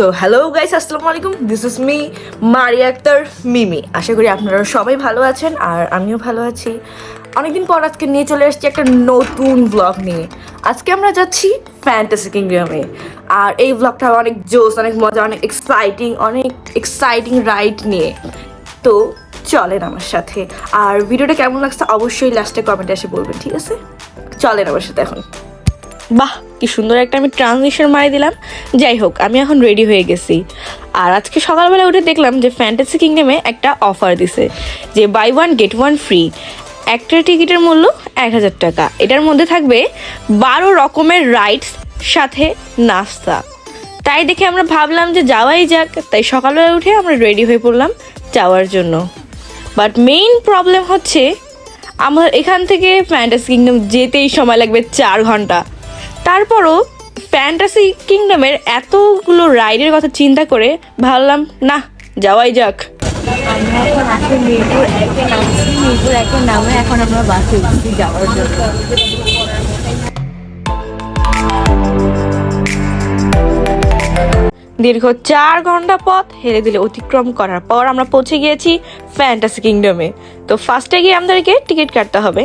So hello guys আসসালামু আলাইকুম। This is me Maria Akter Mimi আশা করি আপনারা সবাই ভালো আছেন আর আমিও ভালো আছি। অনেকদিন পর আজকে নিয়ে চলে এসেছি একটা নতুন ব্লগ নিয়ে। আজকে আমরা যাচ্ছি ফ্যান্টাসি কিংডমে আর এই ব্লগটা অনেক জোস অনেক মজা, অনেক এক্সাইটিং অনেক এক্সাইটিং রাইড নিয়ে। তো, চলেন আমার সাথে। আর ভিডিওটা কেমন লাগছে অবশ্যই লাস্টে কমেন্টে এসে বলবেন, ঠিক আছে? চলেন আমার সাথে এখন। বাহ, কি সুন্দর একটা আমি ট্রানজিশন মারি দিলাম। যাই হোক, আমি এখন রেডি হয়ে গেছি। আর আজকে সকালবেলা উঠে দেখলাম যে ফ্যান্টাসি কিংডমে একটা অফার দিছে, যে buy one get one free একটা টিকিটের মূল্য এক হাজার টাকা। এটার মধ্যে থাকবে বারো রকমের রাইডস সাথে নাস্তা। তাই দেখে আমরা ভাবলাম যে যাওয়াই যাক, তাই সকালবেলা উঠে আমরা রেডি হয়ে পড়লাম যাওয়ার জন্য। বাট মেইন প্রবলেম হচ্ছে, আমার এখান থেকে ফ্যান্টাসি কিংডম যেতেই সময় লাগবে চার ঘণ্টা। তারপরও ফ্যান্টাসি কিংডমের এতগুলো রাইডের কথা চিন্তা করে ভাবলাম না যাওয়াই যাক। আমরা এখন আছি মিরপুর একে নামছি মিরপুর একে নামে এখন আমরা বাসে উঠছি যাওয়ার জন্য। দীর্ঘ চার ঘণ্টা পথ হেরে দিলে অতিক্রম করার পর আমরা পৌঁছে গিয়েছি ফ্যান্টাসি কিংডমে। তো ফার্স্টে গিয়ে আমাদেরকে টিকিট কাটতে হবে।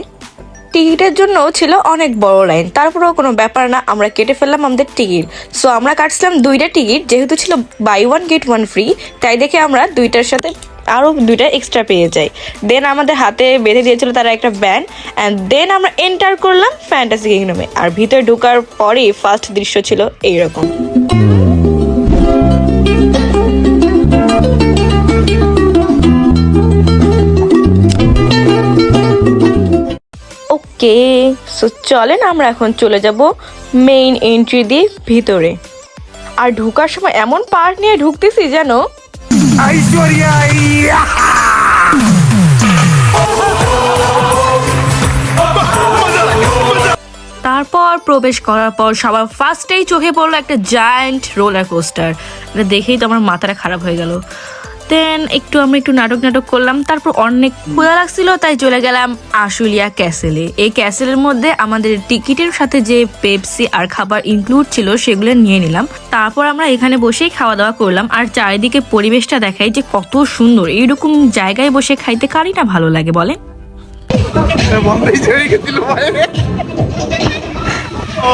টিকিটের জন্য ছিল অনেক বড় লাইন। তারপরেও কোনো ব্যাপার না, আমরা কেটে ফেললাম আমাদের টিকিট। সো আমরা কাটছিলাম দুইটা টিকিট, যেহেতু ছিল buy one get one free তাই দেখে আমরা দুইটার সাথে আরও দুইটা এক্সট্রা পেয়ে যাই। দেন আমাদের হাতে বেঁধে দিয়েছিল তারা একটা ব্যান অ্যান্ড দেন আমরা এন্টার করলাম ফ্যান্টাসি কিংডমে আর ভিতরে ঢোকার পরেই ফার্স্ট দৃশ্য ছিল এইরকম। ওকে সো চলেন আমরা এখন চলে যাব মেইন এন্ট্রি দিয়ে ভিতরে। আর ঢোকার সময় এমন পার্ট নিয়ে ঢুকতেছি যেন তারপর প্রবেশ করার পর সবার ফার্স্টেই চোখে পড়ল একটা জায়ান্ট রোলার কোস্টার এটা দেখেই তো আমার মাথাটা খারাপ হয়ে গেল। দেন একটু আমরা একটু নাটক নাটক করলাম তারপর অনেক ক্ষুধা লাগছিল তাই চলে গেলাম আশুলিয়া ক্যাসেলে। এই ক্যাসেলের মধ্যে আমাদের টিকিটের সাথে যে পেপসি আর খাবার ইনক্লুড ছিল সেগুলো নিয়ে নিলাম। তারপর আমরা এখানে বসেই খাওয়া দাওয়া করলাম আর চারিদিকে পরিবেশটা দেখাই যে কত সুন্দর। এইরকম জায়গায় বসে খাইতে কারই না ভালো লাগে ছেড়ে ও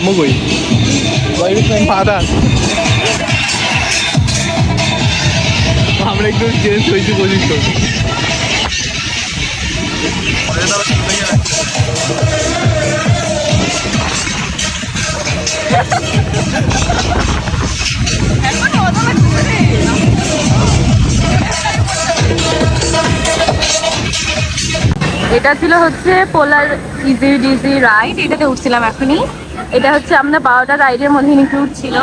আম্মু কই ফাদার আমরা একটু চেঞ্জ হয়েছি পজিশন এটা ছিল হচ্ছে পোলার ইজি ডিজি রাইড এটাতে উঠছিলাম এখনই। এটা হচ্ছে আমরা বারোটা রাইডের মধ্যে ইনক্লুড ছিল।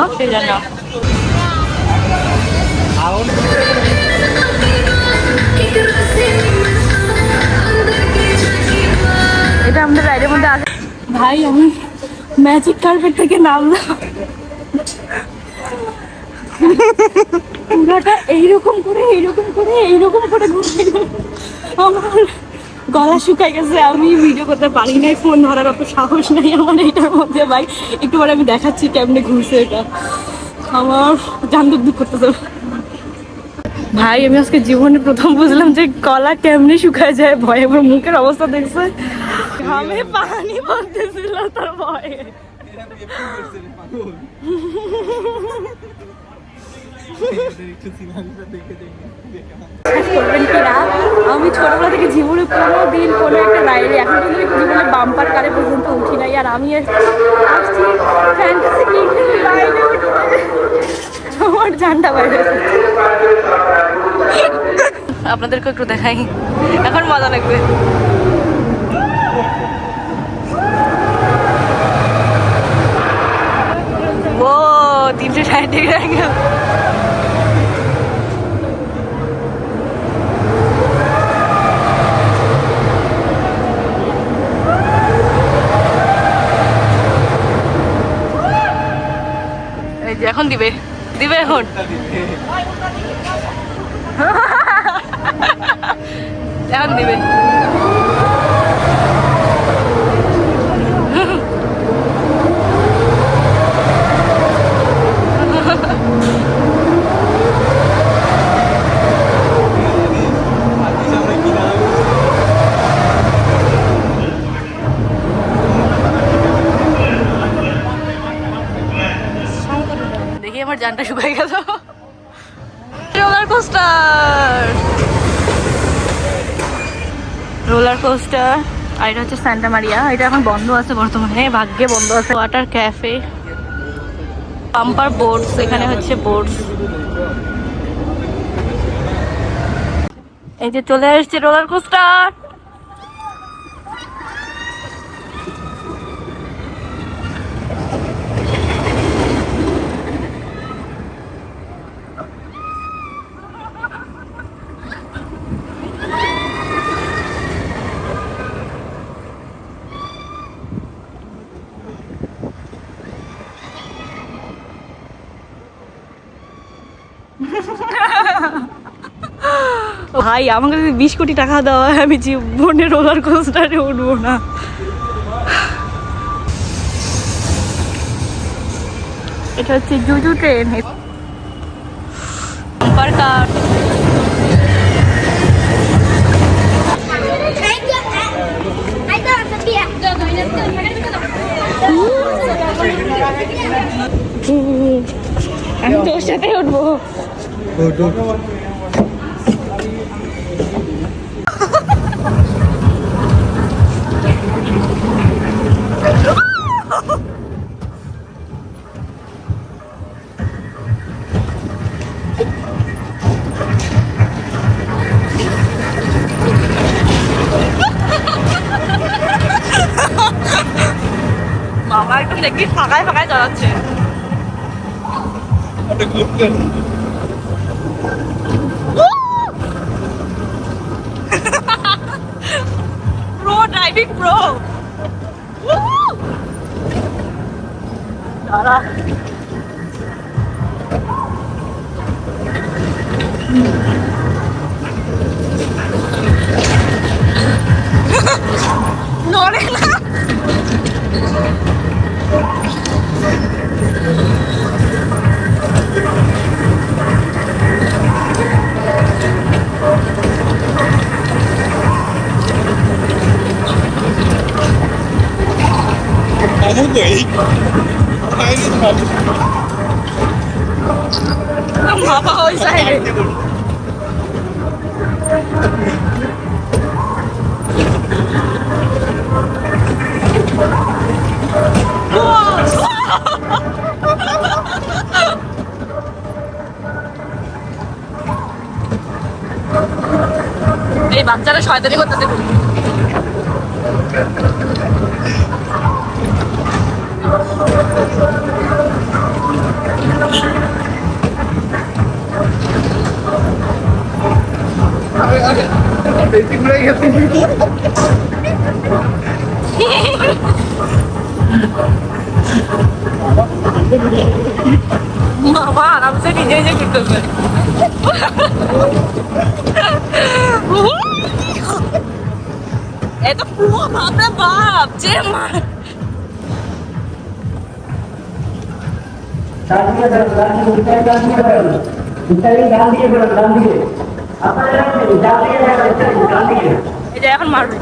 এটা আমাদের রাইডের মধ্যে আছে ভাই, আমি ম্যাজিক কার্পেট থেকে নামলাম। পুরাটা এইরকম করে এইরকম করে এইরকম করে ঘুরে আমার গলা শুকাই গেছে, আমি ভিডিও করতে পারি নাই ফোন ধরার অত সাহস নেই আমার এইটার মধ্যে, ভাই। একটু আমি দেখাচ্ছি কেমনে ঘুরছে এটা। আমার জান দুঃখ করতেছে। ভাই, আমি আজকে জীবনে প্রথম বুঝলাম যে গলা কেমনে শুকায় যায়, ভয়ে আমার মুখের অবস্থা দেখছে। আমি পানি পড়তেছিল তার ভয়ে। করবেন কি না আমি ছোটবেলা থেকে জীবনে কোনো দিন কোনো একটা রাইডে এখন পর্যন্ত জীবনে বাম্পার কারে পর্যন্ত উঠি নাই, আর আমি আসছি আমার জানটা বাইরে আপনাদেরকে একটু দেখাই, এখন মজা লাগবে। তিনশো ষাট ডিগ্রি দিবে? দিবে এখন? এখন দিবে সামনে কি দাঁড়াবে দেখি আমার জানটা শুকাই গেল। Roller coaster. Roller coaster. আর এটা হচ্ছে স্যান্টা মারিয়া। এটা এখন বন্ধ আছে বর্তমানে, ভাগ্যে বন্ধ আছে। Water cafe. পাম্পার বোটস, এখানে হচ্ছে বোর্ডস এই যে চলে আসছে রোলার কোস্টার। ভাই, আমাকে যদি বিশ কোটি টাকা দেওয়া হয় আমি জীবনে রোলার কোস্টারে উঠবো না। এটা হচ্ছে জুজু ট্রেন. আমি তোর সাথে উঠবো। একদম দেখবি ফাঁকায় ফাঁকায় দাঁড়াচ্ছে একটা গ্রুপ করে প্রো ড্রাইভিং প্রো দাঁড়া নড়ে না আমু কই ফাইনাল ভালো মামা ওই সাইডে এই বাচ্চারা শয়তানি করতেছে খুব। বেশি ঘুরে গেছে মামা আরামসে নিজে নিজে করতেছে এত পুরো বাপরে বাপ যে মার ডান দিকে বেরোন, নিজে দিকে, ইত্যাদি যাচ্ছেন, ডান দিকে বেরোন, ইত্যাদি ডান দিকে। এটা এখন মারবে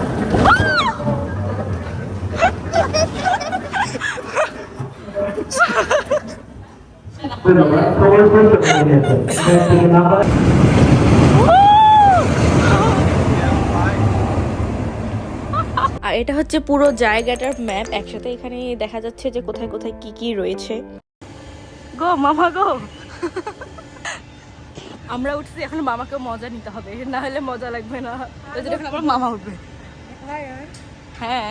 ধন্যবাদ এটা হচ্ছে পুরো জায়গাটার ম্যাপ। একসাথে এখানে দেখা যাচ্ছে যে কোথায় কোথায় কি কি রয়েছে। গো মামা গো! আমরা উঠছি এখন মামাকে মজা নিতে হবে। না হলে মজা লাগবে না। ওই জন্য এখন আমার মামা উঠবে। হ্যাঁ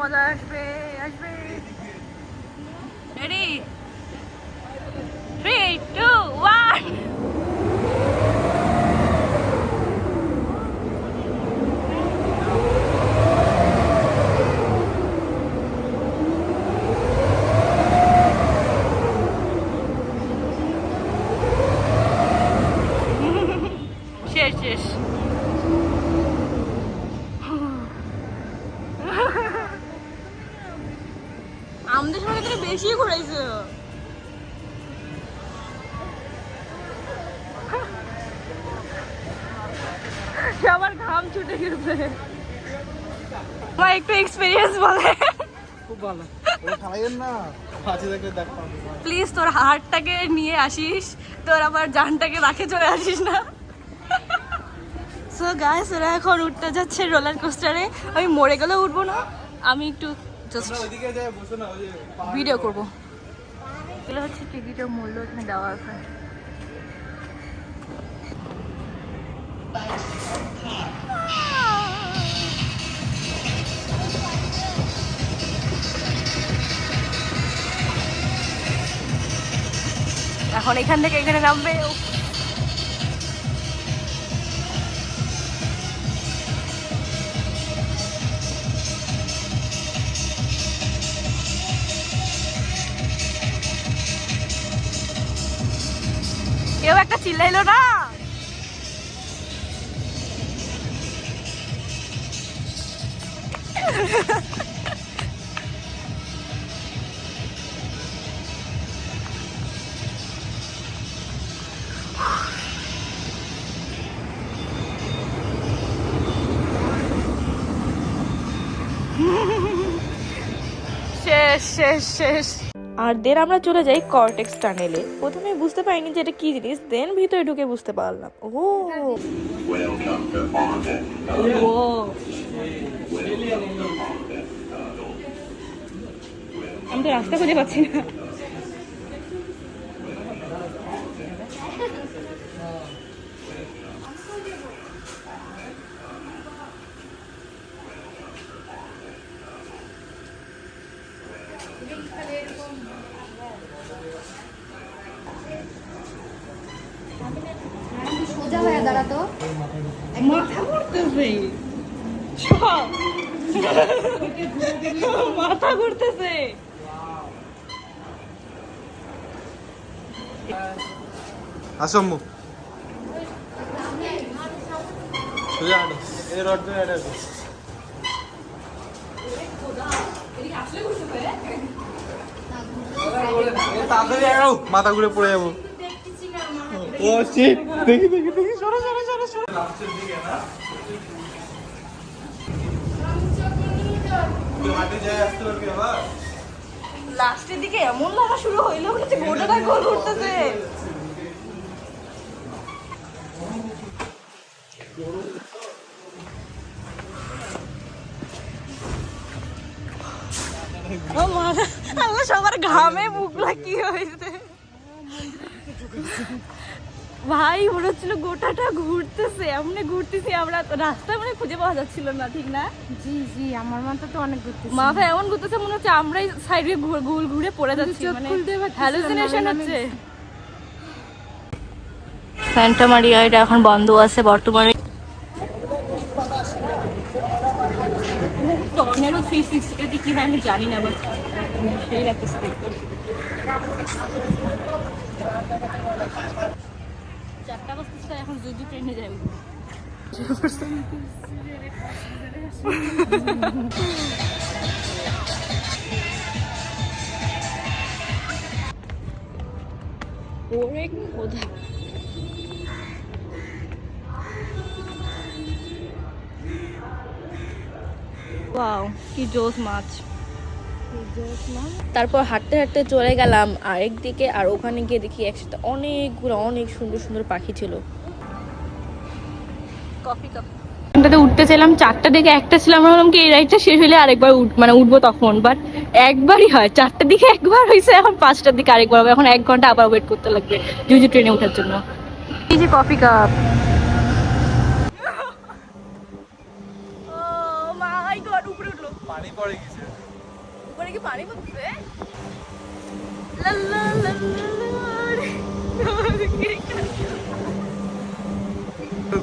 মজা আসবে আসবে রেডি থ্রি টু ওয়ান শেষ শেষ আমাদের সময় থেকে বেশি ঘুরাইছো সবার ঘাম ছুটে গেছে আমার একটু এক্সপিরিয়েন্স বলে। খুব ভালো। না প্লিজ তোর হার্টটাকে নিয়ে আসিস তোর আবার জানটাকে রাখে চলে আসিস না। সো গাইস ওরা এখন উঠতে যাচ্ছে রোলার কোস্টারে আমি মরে গেলেও উঠবো না। আমি একটু জাস্ট ভিডিও করব। এগুলো হচ্ছে টিকিটের মূল্য এখানে দেওয়া আছে। এখন এখান থেকে এখানে নামবে। কেউ একটা চিল্লাইলো না শেষ শেষ শেষ। আর দেন আমরা চলে যাই কর্টেক্স টানেলে প্রথমে বুঝতে পারিনি যে এটা কি জিনিস দেন ভিতরে ঢুকে বুঝতে পারলাম। ও ও আমি তো রাস্তা খুঁজে পাচ্ছি না সোজা হয়ে দাঁড়াতো মাথা ঘুরতেছে সব মাথা ঘুরতেছে। আসো আম্মু। মাথা ঘুরে পড়ে যাব। ও দেখি দেখি দেখি সরো সরো সরো সরো। লাস্টের দিকে এমন লাগা শুরু হইল হচ্ছে গোটাটা গোল মাথা আল্লাহ সবার ঘামে মুখলা কি হয়েছে ভাই মনে হচ্ছিল গোটাটা ঘুরতেছে এমনি ঘুরতেছি আমরা। রাস্তা মানে খুঁজে পাওয়া যাচ্ছিল না ঠিক না? জি জি আমার মাথা তো অনেক ঘুরতেছে। মাথা এমন ঘুরতেছে মনে হচ্ছে আমরাই সাইডে ঘুল ঘুরে পড়ে যাচ্ছি মানে হ্যালুসিনেশন হচ্ছে। স্যান্টা মারিয়া এটা এখন বন্ধ আছে বর্তমানে। টর্নেডো থ্রি সিক্সটিটা কি হয় আমি জানি না বাট সেই লাগতেছে দেখতে চারটা বাজতেছে এখন জুজু ট্রেনে যাই ওরে খোদা ওয়াও কি জোস মাছ। তারপর হাঁটতে হাঁটতে চলে গেলাম আরেক দিকে আর ওখানে গিয়ে দেখি একসাথে অনেকগুলো অনেক সুন্দর সুন্দর পাখি ছিল। কফি কাপ এটাতে উঠতে চাইলাম চারটা দিকে একটা ছিল আমরা ভাবলাম কি এই রাইডটা শেষ হলে আরেকবার উঠ মানে উঠবো তখন বাট একবারই হয় চারটার দিকে একবার হয়েছে এখন পাঁচটার দিকে আরেকবার হবে এখন এক ঘণ্টা আবার ওয়েট করতে লাগবে জুজু ট্রেনে ওঠার জন্য। এই যে কফি কাপ মাই গড উপরে উঠল পানি পড়ে গেছে উপরে কি পানি পড়ছে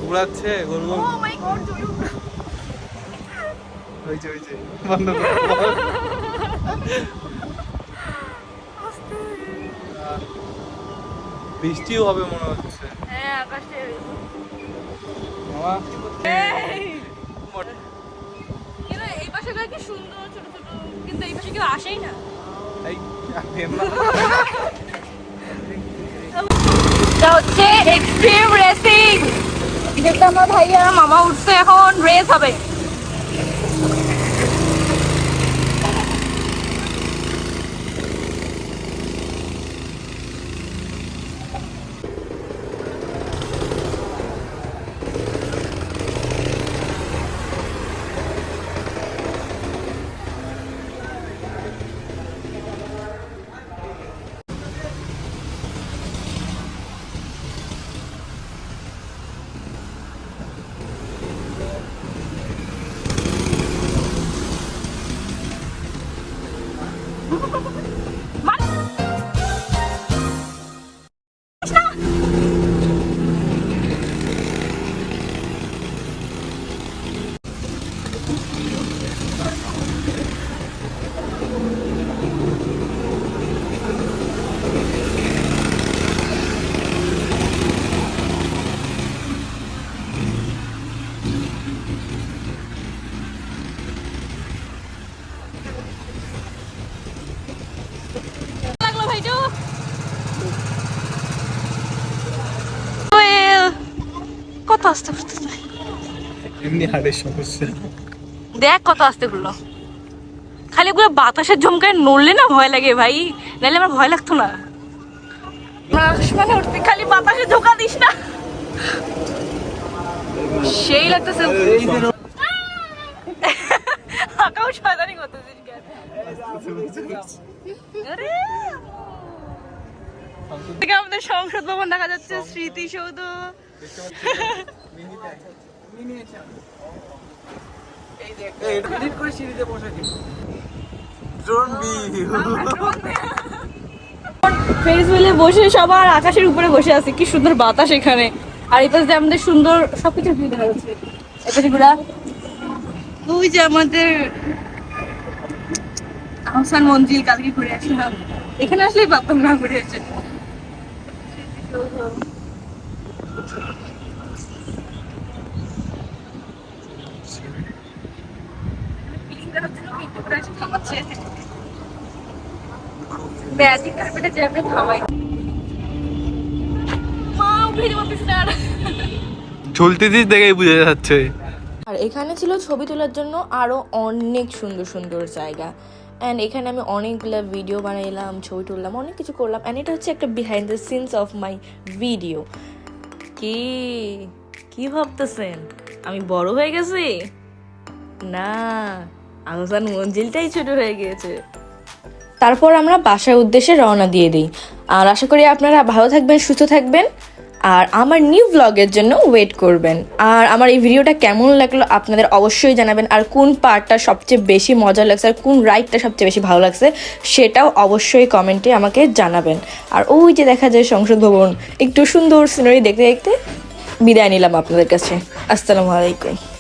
ঘোরাচ্ছে গোল গোল ও মাই গড তুমি উপরে হয়েছে হয়েছে বন্ধ কর বৃষ্টিও হবে মনে হচ্ছে হ্যাঁ আকাশে মামা এই পাশে কি সুন্দর ছোট ছোট কিন্তু এই পাশে কেউ আসেই না। হচ্ছে এক্সট্রিম রেসিং যেটা আমার ভাইয়া মামা উঠছে এখন রেস হবে লাগল ভাইটু কত আসতে এমনি হাড়ের সমস্যা। দেখ কত আসতে করল। খালি ওগুলো বাতাসের ঝমকায় নড়লে না ভয় লাগে ভাই নাহলে আমার ভয় লাগতো না। উঠতে খালি বাতাসে ঝোঁকা দিস না। সেই লাগতেছে। আকাও শয়তানি করতেছিস কেন? আমাদের সংসদ ভবন দেখা যাচ্ছে স্মৃতিসৌধ। ফেস মিলে বসে সবার আকাশের উপরে বসে আছে। কি সুন্দর বাতাস এখানে। আর এই পাশে আমাদের সুন্দর সবকিছু ভিউ দেখা যাচ্ছে। এপাশে ঘোরা। ওই যে আমাদের আহসান মঞ্জিল কালকে ঘুরে আসলাম। এখানে আসলেই পারতাম না ঘুরে আসে ম্যাজিক কার্পেটে যে আমরা থামাই। মা উঠে যাব চলতেছিস দেখেই বোঝা যাচ্ছে। আর এখানে ছিল ছবি তোলার জন্য আরও অনেক সুন্দর সুন্দর জায়গা। অ্যান্ড এখানে আমি অনেকগুলো ভিডিও বানাইলাম ছবি তুললাম অনেক কিছু করলাম। অ্যান্ড এটা হচ্ছে একটা behind the scenes of my video কি? কি ভাবতেছেন? আমি বড় হয়ে গেছি? না। আহসান মঞ্জিলটাই ছোট হয়ে গিয়েছে। তারপর আমরা বাসার উদ্দেশ্যে রওনা দিয়ে দিই। আর আশা করি আপনারা ভালো থাকবেন, সুস্থ থাকবেন। আর আমার নিউ ব্লগের জন্য ওয়েট করবেন। আর আমার এই ভিডিওটা কেমন লাগল আপনাদের অবশ্যই জানাবেন। আর কোন পার্টটা সবচেয়ে বেশি মজা লাগছে আর কোন রাইডটা সবচেয়ে বেশি ভালো লাগছে সেটাও অবশ্যই কমেন্টে আমাকে জানাবেন। আর ওই যে দেখা যায় সংসদ ভবন, একটু সুন্দর সিনারি দেখতে দেখতে বিদায় নিলাম আপনাদের কাছে। আসসালামু আলাইকুম।